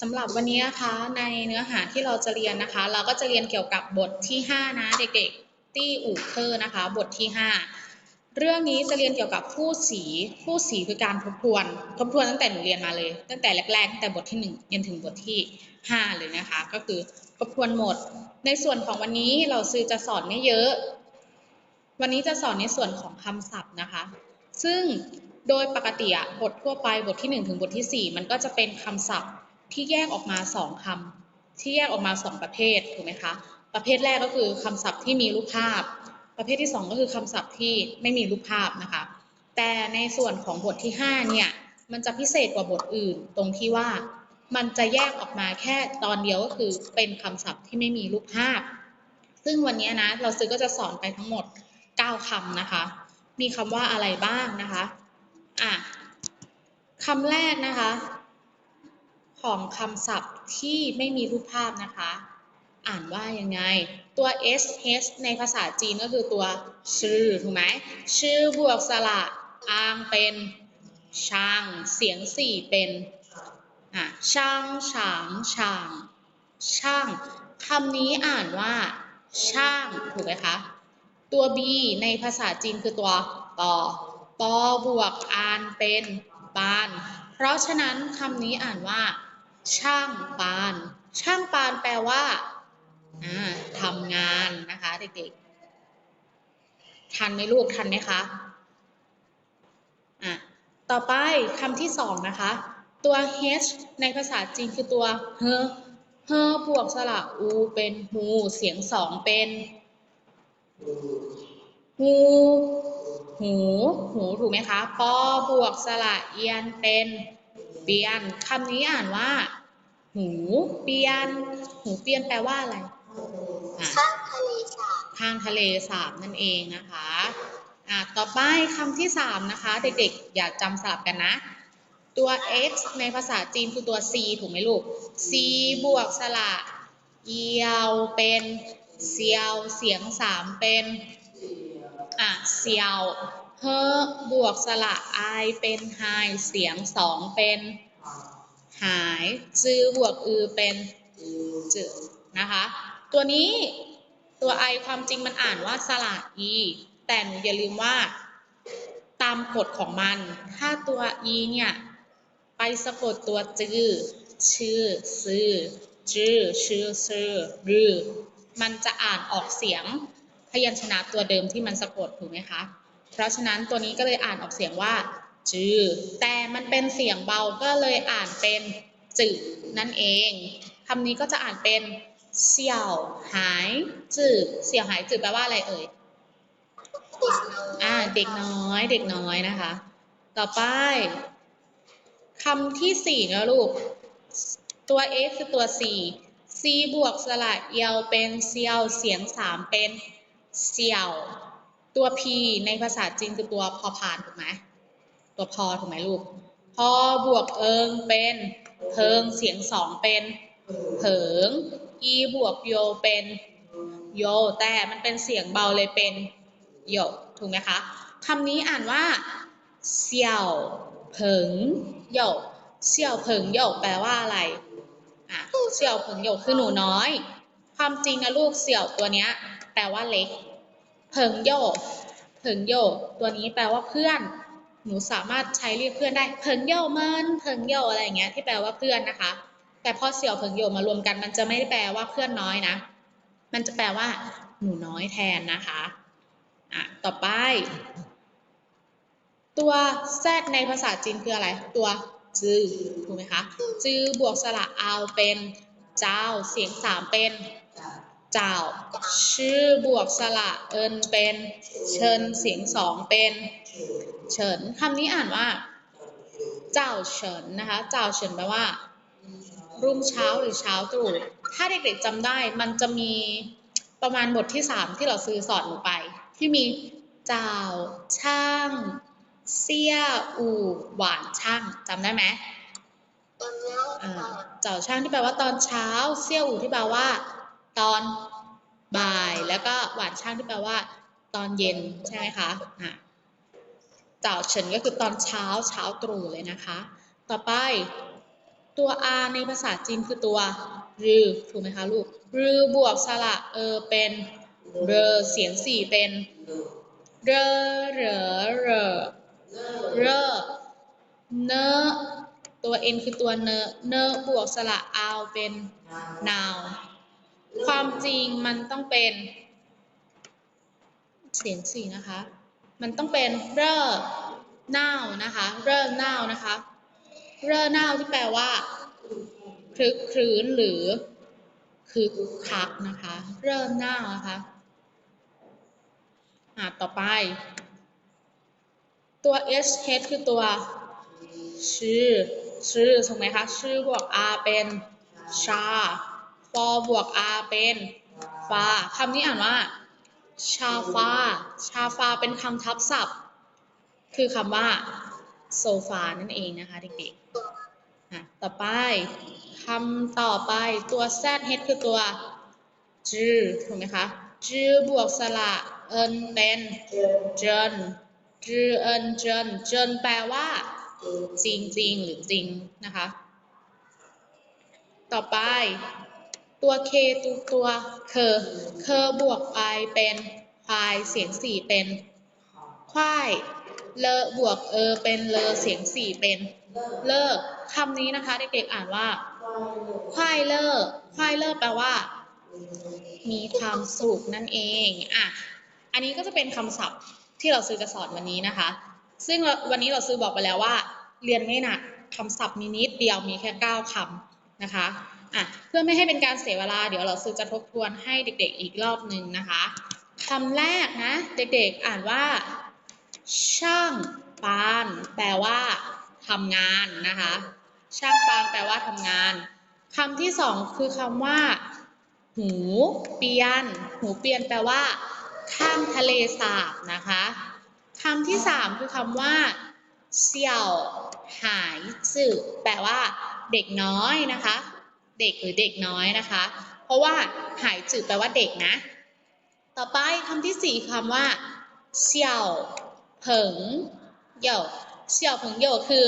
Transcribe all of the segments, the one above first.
สำหรับวันนี้นะคะในเนื้อหาที่เราจะเรียนนะคะ เราก็จะเรียนเกี่ยวกับบทที่ 5 นะเด็กๆตี้อู่เคอร์นะคะ บทที่ 5 เรื่องนี้จะเรียนเกี่ยวกับผู้สีผู้สีคือการทบทวน ทบทวนตั้งแต่หนูเรียนมาเลย ตั้งแต่แรกๆตั้งแต่บทที่ 1 ยันถึงบทที่ 5 เลยนะคะ ก็คือทบทวนหมด ในส่วนของวันนี้เราซื้อจะสอนไม่เยอะ วันนี้จะสอนในส่วนของคำศัพท์นะคะ ซึ่งโดยปกติบททั่วไปบทที่ 1 ถึงบทที่ 4 มันก็จะเป็นคำศัพท์ ที่แยกออกมา2คำที่แยกออกมา2ประเภทถูกไหมคะประเภทแรกก็คือคำศัพท์ที่มีรูปภาพ ประเภทที่ 2 ก็คือคำศัพท์ที่ไม่มีรูปภาพนะคะ แต่ในส่วนของบทที่5เนี่ยมันจะพิเศษกว่าบทอื่น ตรงที่ว่ามันจะแยกออกมาแค่ตอนเดียวก็คือเป็นคำศัพท์ที่ไม่มีรูปภาพ ซึ่งวันนี้นะเราซื้อก็จะสอนไปทั้งหมด 9คำนะคะ มีคำว่าอะไรบ้างนะคะอะคำแรกนะคะ ของคำศัพท์ที่ไม่มีรูปภาพนะคะ อ่านว่ายังไง ตัว sh ในภาษาจีนก็คือตัวชื่อถูกไหมชื่อบวกสระอางเป็นช่างเสียงสี่เป็นอะช่างฉางช่างช่างคำนี้อ่านว่า ช่างถูกไหมคะ ตัว b ในภาษาจีนคือตัวปอปอบวกอานเป็นปาน เพราะฉะนั้นคำนี้อ่านว่า ช่างปาน ช่างปานแปลว่าทำงานนะคะเด็กๆ ทันไหมลูกทันไหมคะอะต่อไปคำที่สองนะคะ ตัว h ในภาษาจีนคือตัวเฮเฮบวกสระอูเป็นฮูเสียงสองเป็นฮูหู หู ถูกไหมคะปอบวกสระเอียนเป็น เปียนคำนี้อ่านว่า หูเปียน หูเปียนแปลว่าอะไรอะข้างทะเลสาบทางทะเลสาบนั่นเองนะคะอะต่อไปคำที่สามนะคะ เด็กๆ อย่าจำสลับกันนะ ตัว x ในภาษาจีนคือตัว c ถูกไหมลูก c บวกสระเอียวเป็นเซียว เสียงสามเป็นอะเซียว เฮบวกสระไอเป็นไฮเสียงสองเป็นหายจือบวกอือเป็นจือนะคะ ตัวนี้ตัว i ความจริงมันอ่านว่าสระ e แต่หนูอย่าลืมว่าตามกฎของมัน ถ้าตัว e เนี่ยไปสะกดตัวจือชื่อซื่อจือชื่อซื่อรือมันจะอ่านออกเสียงพยัญชนะตัวเดิมที่มันสะกดถูกไหมคะ เพราะฉะนั้นตัวนี้ก็เลยอ่านออกเสียงว่า จือ แต่มันเป็นเสียงเบาก็เลยอ่านเป็นจือนั่นเองคำนี้ก็จะอ่านเป็นเสี่ยวหายจือเสี่ยวหายจือแปลว่าอะไรเอ่ยเด็กน้อยอ่าเด็กน้อย เด็กน้อยนะคะ ต่อไปคำที่สี่นะลูก ตัว x คือตัว c c บวกสระเอียวเป็นเซียว เสียงสามเป็นเซียว ตัว p ในภาษาจีนคือตัวพอพานถูกไหมตัวพอถูกไหมลูก พอบวกเอิงเป็นเพิงเสียงสองเป็นเผิง e บวกโยเป็นโย แต่มันเป็นเสียงเบาเลยเป็นโยถูกไหมคะคำนี้อ่านว่าเสี่ยวเผิงโยเสี่ยวเผิงโยแปลว่าอะไรอะเสี่ยวเผิงโยคือหนูน้อย ความจริงนะลูกเสี่ยวตัวเนี้ย แปลว่าเล็ก เผิงโยเผิงโยตัวนี้แปลว่าเพื่อน หนูสามารถใช้เรียกเพื่อนได้เผิงโยเมินเผิงโยอะไรอย่างเงี้ยที่แปลว่าเพื่อนนะคะ แต่พอเสี่ยวเผิงโยมารวมกัน มันจะไม่ได้แปลว่าเพื่อนน้อยนะ มันจะแปลว่า หนูน้อยแทนนะคะอะต่อไป ตัว z ในภาษาจีนคืออะไร ตัวจือถูกไหมคะจือบวกสระอาวเป็นเจ้าเสียงสามเป็น เจ้า ชื่อบวกสระเอินเป็น เชิญเสียงสองเป็น เฉินคำนี้อ่านว่า เจ้าเฉินนะคะ เจ้าเฉินแปลว่า รุ่งเช้าหรือเช้าตรู่ถ้าเด็กๆจำได้มันจะมีประมาณบทที่สามที่เราซื้อสอนลงไป ที่มีเจ้าช่างเซี่ยอู่หวานช่างจำได้ไหมตอนนี้อ่าเจ้าช่างที่แปลว่าตอนเช้า เซี่ยอู่ที่แปลว่า ตอนบ่าย แล้วก็หวานช่างที่แปลว่า ตอนเย็นใช่ไหมคะอะจ้าเฉินก็คือตอนเช้าเช้าตรู่เลยนะคะ ต่อไปตัว r ในภาษาจีนคือตัวรือถูกไหมคะลูกรือบวกสระเออเป็นเรอเสียงสี่เป็นเรอเรอเรอเรอเนตัว n คือตัวเนเนบวกสระอเป็น noun ความจริงมันต้องเป็นเสียงสี่นะคะ มันต้องเป็นเร่เน่านะคะ เร่เน่านะคะ เร่เน่าที่แปลว่าคลึกครื้นหรือคึกคักนะคะ เร่อเน่านะคะอ่าต่อไป ตัว h h คือตัวชื่อชื่อถูกไหมคะ ชื่อบวก r เป็นชา ฟอบวก r เป็นฟาคำนี้อ่านว่า ชาฟา ชาฟาเป็นคำทับศัพท์ คือคำว่าโซฟานั่นเองนะคะเด็กๆต่อไปคำต่อไปตัว z h คือตัวจือถูกไหมคะจือบวกสระเอินเป็นเจนจือเอินเจนเจนแปลว่า จริงจริงหรือจริงนะคะ ต่อไป ตัว k ตัวตัว เคอเคอบวกไปเป็นควายเสียงสี่เป็นควายเลอบวกเออเป็นเลอเสียงสี่เป็นเลิกคำนี้นะคะเด็กๆอ่านว่าควายเลิกควายเลิกแปลว่า มีความสุขนั่นเองอะอันนี้ก็จะเป็นคำศัพท์ที่เราซื้อจะสอนวันนี้นะคะ ซึ่งวันนี้เราซื้อบอกไปแล้วว่า เรียนไม่หนักคำศัพท์มีนิดเดียวมีแค่9คำนะคะ อะเพื่อไม่ให้เป็นการเสียเวลา เดี๋ยวเราซื้อจะทบทวนให้เด็กๆอีกรอบหนึ่งนะคะคำแรกนะ เด็กๆอ่านว่า ช่างปาน แปลว่าทำงานนะคะ ช่างปานแปลว่าทำงานคำที่สองคือคำว่า หูเปียน หูเปียนแปลว่า ข้างทะเลสาบนะคะคำที่สามคือคำว่าเสี่ยวหายจืดแปลว่า เด็กน้อยนะคะ เด็กหรือเด็กน้อยนะคะ เพราะว่าหายจืดแปลว่าเด็กนะ ต่อไปคำที่สี่คำว่าเสี่ยวเผิงเหย่เสี่ยวเผิงเหย่คือ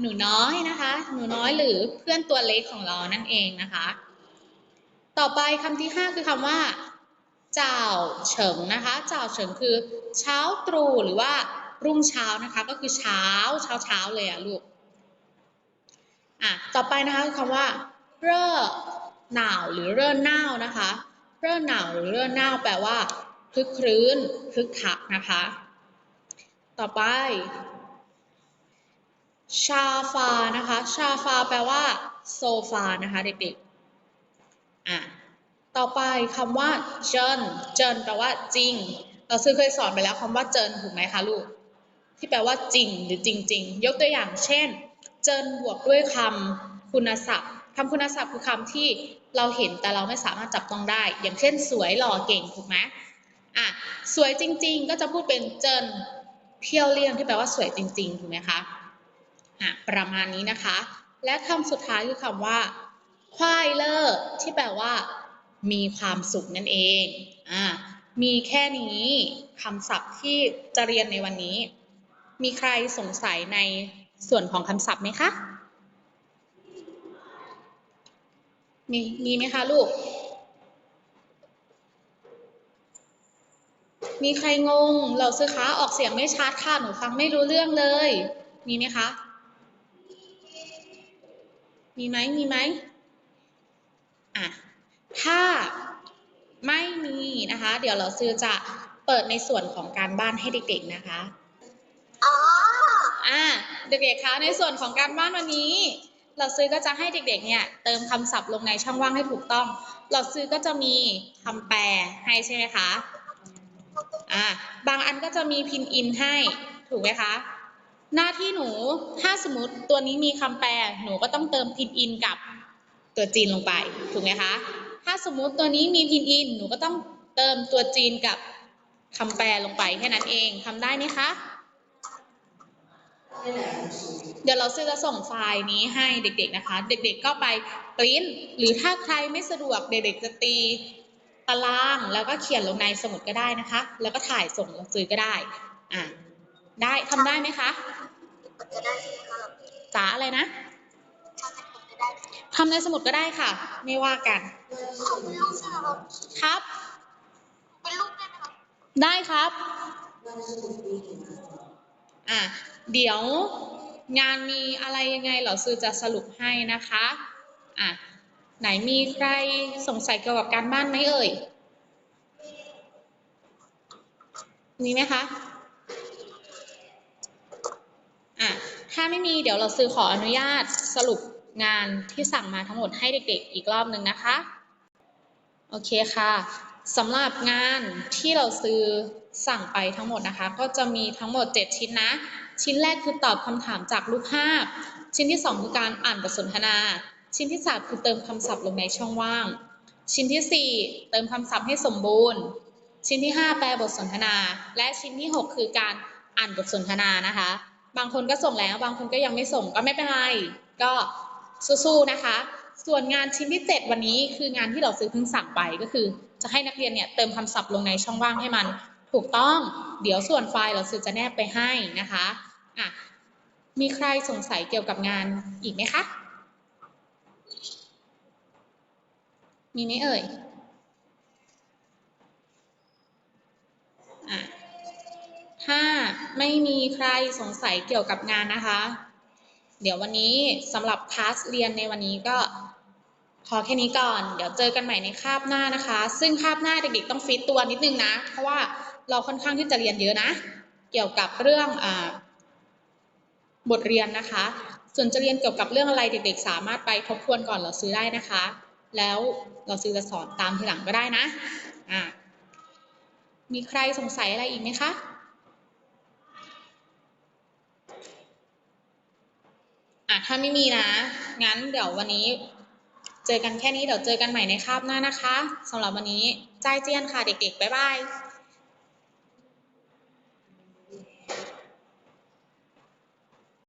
หนูน้อยนะคะ หนูน้อยหรือเพื่อนตัวเล็กของเรานั่นเองนะคะ ต่อไปคำที่5คือคำว่าเจ้าเฉิงนะคะเจ้าเฉิงคือเช้าตรู่หรือว่ารุ่งเช้านะคะ ก็คือเช้าเช้าเช้าเลยอะลูกอะต่อไปนะคะคือคำว่า เร่อหนาวหรือเร่อหน้าวนะคะเร่อหนาวหรือเร่อหน้าวแปลว่าคึกครื้นคึกคักนะคะ ต่อไป ชาฟานะคะ ชาฟาแปลว่าโซฟานะคะเด็กๆอะต่อไปคำว่าเจินเจินแปลว่าจริง เราซื้อเคยสอนไปแล้วคำว่าเจินถูกไหมคะลูก ที่แปลว่าจริงหรือจริง ๆ ยกตัวอย่างเช่น เจินบวกด้วยคำคุณศัพท์ คำคุณศัพท์คือคำที่เราเห็นแต่เราไม่สามารถจับต้องได้ อย่างเช่น สวยหล่อเก่งถูกไหมอะสวยจริง ๆ ก็จะพูดเป็นเจินเพียวเลี่ยงที่แปลว่าสวยจริง ๆ ถูกไหมคะอะประมาณนี้นะคะ และคำสุดท้ายคือคำว่าควายเลอร์ที่แปลว่า มีความสุขนั่นเองอ่ามีแค่นี้คำศัพท์ที่จะเรียนในวันนี้ มีใครสงสัยในส่วนของคำศัพท์ไหมคะ มีมีไหมคะลูก มีใครงง เราซื้อค้าออกเสียงไม่ชัดค่ะ หนูฟังไม่รู้เรื่องเลย มีไหมคะ มีไหม มีไหมอะ ถ้าไม่มีนะคะ เดี๋ยวเราซื้อจะเปิดในส่วนของการบ้านให้เด็กๆนะคะ อ๋อ อ่าเด็กๆคะ ในส่วนของการบ้านวันนี้ เราซื้อก็จะให้เด็กๆ เนี่ยเติมคำศัพท์ลงในช่องว่างให้ถูกต้อง เราซื้อก็จะมีคำแปลให้ใช่ไหมคะ อ่า บางอันก็จะมีพินอินให้ ถูกไหมคะ หน้าที่หนู ถ้าสมมติตัวนี้มีคำแปล หนูก็ต้องเติมพินอินกับตัวจีนลงไป ถูกไหมคะ ถ้าสมมติตัวนี้มีพินอิน หนูก็ต้องเติมตัวจีนกับคำแปลลงไปแค่นั้นเองทำได้ไหมคะ เดี๋ยวเราซื้อจะส่งไฟล์นี้ให้เด็กๆนะคะ เด็กๆก็ไปปริ้นหรือถ้าใครไม่สะดวกเด็กๆจะตีตารางแล้วก็เขียนลงในสมุดก็ได้นะคะ แล้วก็ถ่ายส่งเราซื้อก็ได้ อะ ได้ทำได้ไหมคะจะได้ครับจ๋าอะไรนะถ้าให้ผมจะำในสมุดก็ได้ค่ะ ไม่ว่ากันครับครับ เป็นรูปได้ไหมครับ ได้ครับ อะ เดี๋ยวงานมีอะไรยังไงเหรอซื้อจะสรุปให้นะคะอะไหนมีใครสงสัยเกี่ยวกับการบ้านไหมเอ่ย มีไหมคะอะถ้าไม่มีเดี๋ยวเราซื้อขออนุญาตสรุปงานที่สั่งมาทั้งหมดให้เด็กๆอีกรอบหนึ่งนะคะ โอเคค่ะสำหรับงานที่เราซื้อสั่งไปทั้งหมดนะคะ ก็จะมีทั้งหมด 7 ชิ้นนะ ชิ้นแรกคือตอบคำถามจากรูปภาพ ชิ้นที่ 2 คือการอ่านบทสนทนา ชิ้นที่ 3 คือเติมคำศัพท์ลงในช่องว่าง ชิ้นทีสี่ 4 เติมคำศัพท์ให้สมบูรณ์ ชิ้นที่ 5 แปลบทสนทนา และชิ้นที่ 6 คือการอ่านบทสนทนานะคะ บางคนก็ส่งแล้ว บางคนก็ยังไม่ส่งก็ไม่เป็นไร ก็สู้ๆนะคะ ส่วนงานชิ้นที่ 7 วันนี้คืองานที่เราซื้อเพิ่งสั่งไปก็คือ จะให้นักเรียนเนี่ยเติมคำศัพท์ลงในช่องว่างให้มัน ถูกต้อง เดี๋ยวส่วนไฟล์เราซื้อจะแนบไปให้นะคะอะมีใครสงสัยเกี่ยวกับงานอีกไหมคะ มีไหมเอ่ยอะถ้าไม่มีใครสงสัยเกี่ยวกับงานนะคะ เดี๋ยววันนี้สำหรับคลาสเรียนในวันนี้ก็พอแค่นี้ก่อน เดี๋ยวเจอกันใหม่ในคาบหน้านะคะ ซึ่งคาบหน้าเด็กๆต้องฟิตตัวนิดนึงนะ เพราะว่า เราค่อนข้างที่จะเรียนเยอะนะ เกี่ยวกับเรื่องอบทเรียนนะคะ ส่วนจะเรียนเกี่ยวกับเรื่องอะไรเด็กๆ สามารถไปทบทวนก่อนเราซื้อได้นะคะ แล้วเราซื้อจะสอนตามทีหลังก็ได้นะอ่ามีใครสงสัยอะไรอีกไหมคะอะถ้าไม่มีนะ งั้นเดี๋ยววันนี้เจอกันแค่นี้เดี๋ยวเจอกันใหม่ในคาบหน้านะคะสำหรับวันนี้ใจายเจียนค่ะเด็กๆ บ๊ายบาย